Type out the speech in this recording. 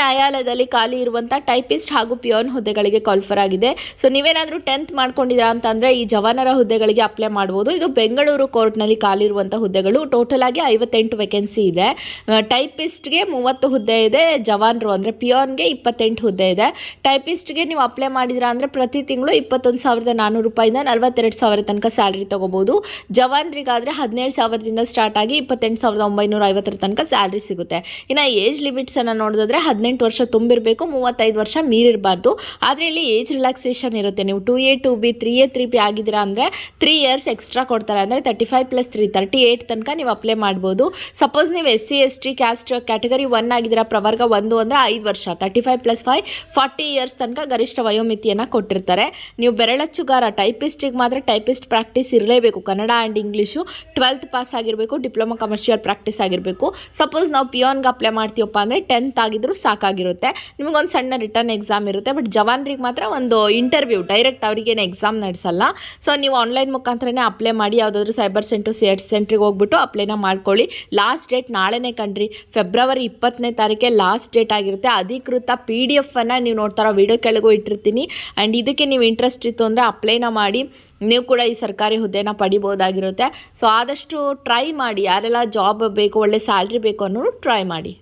ನ್ಯಾಯಾಲಯದಲ್ಲಿ ಖಾಲಿ ಇರುವಂಥ ಟೈಪಿಸ್ಟ್ ಹಾಗೂ ಪಿಯೋನ್ ಹುದ್ದೆಗಳಿಗೆ ಕಾಲ್ಫರ್ ಆಗಿದೆ. ಸೊ, ನೀವೇನಾದರೂ ಟೆಂತ್ ಮಾಡ್ಕೊಂಡಿದ್ದೀರಾ ಅಂತಂದರೆ ಈ ಜವಾನರ ಹುದ್ದೆಗಳಿಗೆ ಅಪ್ಲೈ ಮಾಡ್ಬೋದು. ಇದು ಬೆಂಗಳೂರು ಕೋರ್ಟ್ನಲ್ಲಿ ಖಾಲಿ ಇರುವಂಥ ಹುದ್ದೆಗಳು. ಟೋಟಲ್ ಆಗಿ ಐವತ್ತೆಂಟು ವೇಕೆನ್ಸಿ ಇದೆ. ಟೈಪಿಸ್ಟ್ಗೆ ಮೂವತ್ತು ಹುದ್ದೆ ಇದೆ, ಜವಾನರು ಅಂದರೆ ಪಿಯೋನ್ಗೆ ಇಪ್ಪತ್ತೆಂಟು ಹುದ್ದೆ ಇದೆ. ಟೈಪಿಸ್ಟ್ಗೆ ನೀವು ಅಪ್ಲೈ ಮಾಡಿದಿರಾ ಅಂದರೆ ಪ್ರತಿ ತಿಂಗಳು ಇಪ್ಪತ್ತೊಂದು ಸಾವಿರದ ನಾನೂರು ರೂಪಾಯಿಂದ ನಲವತ್ತೆರಡು ಸಾವಿರ ತನಕ ಸ್ಯಾಲ್ರಿ ತೊಗೋಬೋದು. ಜವಾನರಿಗಾದರೆ ಹದಿನೇಳು ಸಾವಿರದಿಂದ ಸ್ಟಾರ್ಟ್ ಆಗಿ ಇಪ್ಪತ್ತೆಂಟು ಸಾವಿರದ ಒಂಬೈನೂರ ಐವತ್ತರ ತನಕ ಸ್ಯಾಲ್ರಿ ಸಿಗುತ್ತೆ. ಇನ್ನು ಏಜ್ ಲಿಮಿಟ್ಸನ್ನು ನೋಡಿದ್ರೆ ಹದಿನೆಂಟು ವರ್ಷ ತುಂಬಿರಬೇಕು, ಮೂವತ್ತೈದು ವರ್ಷ ಮೀರಿರಬಾರ್ದು. ಆದರೆ ಇಲ್ಲಿ ಏಜ್ ರಿಲ್ಯಾಕ್ಸೇಷನ್ ಇರುತ್ತೆ. ನೀವು two A two B three A three B ಆಗಿದ್ದೀರಾ ಅಂದರೆ ತ್ರೀ ಇಯರ್ಸ್ ಎಕ್ಸ್ಟ್ರಾ ಕೊಡ್ತಾರೆ. ಅಂದರೆ thirty five plus three thirty eight ತನಕ ನೀವು ಅಪ್ಲೈ ಮಾಡ್ಬೋದು. ಸಪೋಸ್ ನೀವು S C S T caste category one ಆಗಿದ್ದೀರಾ, ಪ್ರವರ್ಗ ಒಂದು ಅಂದರೆ ಐದು ವರ್ಷ. Thirty five plus five forty years ತನಕ ಗರಿಷ್ಠ ವಯೋಮಿತಿಯನ್ನು ಕೊಟ್ಟಿರ್ತಾರೆ. ನೀವು ಬೆರಳಚ್ಚುಗಾರ ಟೈಪಿಸ್ಟಿಗೆ ಮಾತ್ರ ಟೈಪಿಸ್ಟ್ ಪ್ರಾಕ್ಟೀಸ್ ಇರಲೇಬೇಕು. Kannada and English twelfth pass ಆಗಿರಬೇಕು ಡಿಪ್ಲೊಮಾ ಕಮರ್ಷಿಯಲ್ ಪ್ರಾಕ್ಟೀಸ್ ಆಗಿರಬೇಕು. ಸಪೋಸ್ ನಾವು ಪಿಯೋನ್ಗೆ ಅಪ್ಲೈ ಮಾಡ್ತೀವಪ್ಪ ಅಂದರೆ ಟೆಂತ್ ಆಗಿದ್ರು ಸಾಕಾಗಿರುತ್ತೆ ನಿಮಗೊಂದು ಸಣ್ಣ ರಿಟರ್ನ್ ಎಕ್ಸಾಮ್ ಇರುತ್ತೆ ಬಟ್ ಜವಾನ್ರಿಗೆ ಮಾತ್ರ ಒಂದು ಇಂಟರ್ವ್ಯೂ ಡೈರೆಕ್ಟ್ ಅವರಿಗೇನು ಎಕ್ಸಾಮ್ ನಡೆಸಲ್ಲ. ಸೊ ನೀವು ಆನ್ಲೈನ್ ಮುಖಾಂತರನೇ ಅಪ್ಲೈ ಮಾಡಿ, ಯಾವುದಾದ್ರೂ ಸೈಬರ್ ಸೆಂಟ್ರು ಸಿ ಎಚ್ ಸೆಂಟ್ರಿಗೆ ಹೋಗ್ಬಿಟ್ಟು ಅಪ್ಲೈನ ಮಾಡ್ಕೊಳ್ಳಿ. ಲಾಸ್ಟ್ ಡೇಟ್ ನಾಳೆನೇ ಕಣ್ರಿ ಫೆಬ್ರವರಿ ಇಪ್ಪತ್ತನೇ ತಾರೀಕೆ ಲಾಸ್ಟ್ ಡೇಟ್ ಆಗಿರುತ್ತೆ. ಅಧಿಕೃತ ಪಿ ಡಿ ಎಫನ್ನು ನೀವು ನೋಡ್ತಾರೋ ವಿಡಿಯೋ ಕೆಳಗೂ ಇಟ್ಟಿರ್ತೀನಿ. ಆ್ಯಂಡ್ ಇದಕ್ಕೆ ನೀವು ಇಂಟ್ರೆಸ್ಟ್ ಇತ್ತು ಅಂದರೆ ಅಪ್ಲೈನ ಮಾಡಿ, ನೀವು ಕೂಡ ಈ ಸರ್ಕಾರಿ ಹುದ್ದೆನ ಪಡಿಬೋದಾಗಿರುತ್ತೆ ಸೊ ಆದಷ್ಟು ಟ್ರೈ ಮಾಡಿ, ಯಾರೆಲ್ಲ ಜಾಬ್ ಬೇಕು, ಒಳ್ಳೆ ಸ್ಯಾಲ್ರಿ ಬೇಕು ಅನ್ನೋರು ಟ್ರೈ ಮಾಡಿ.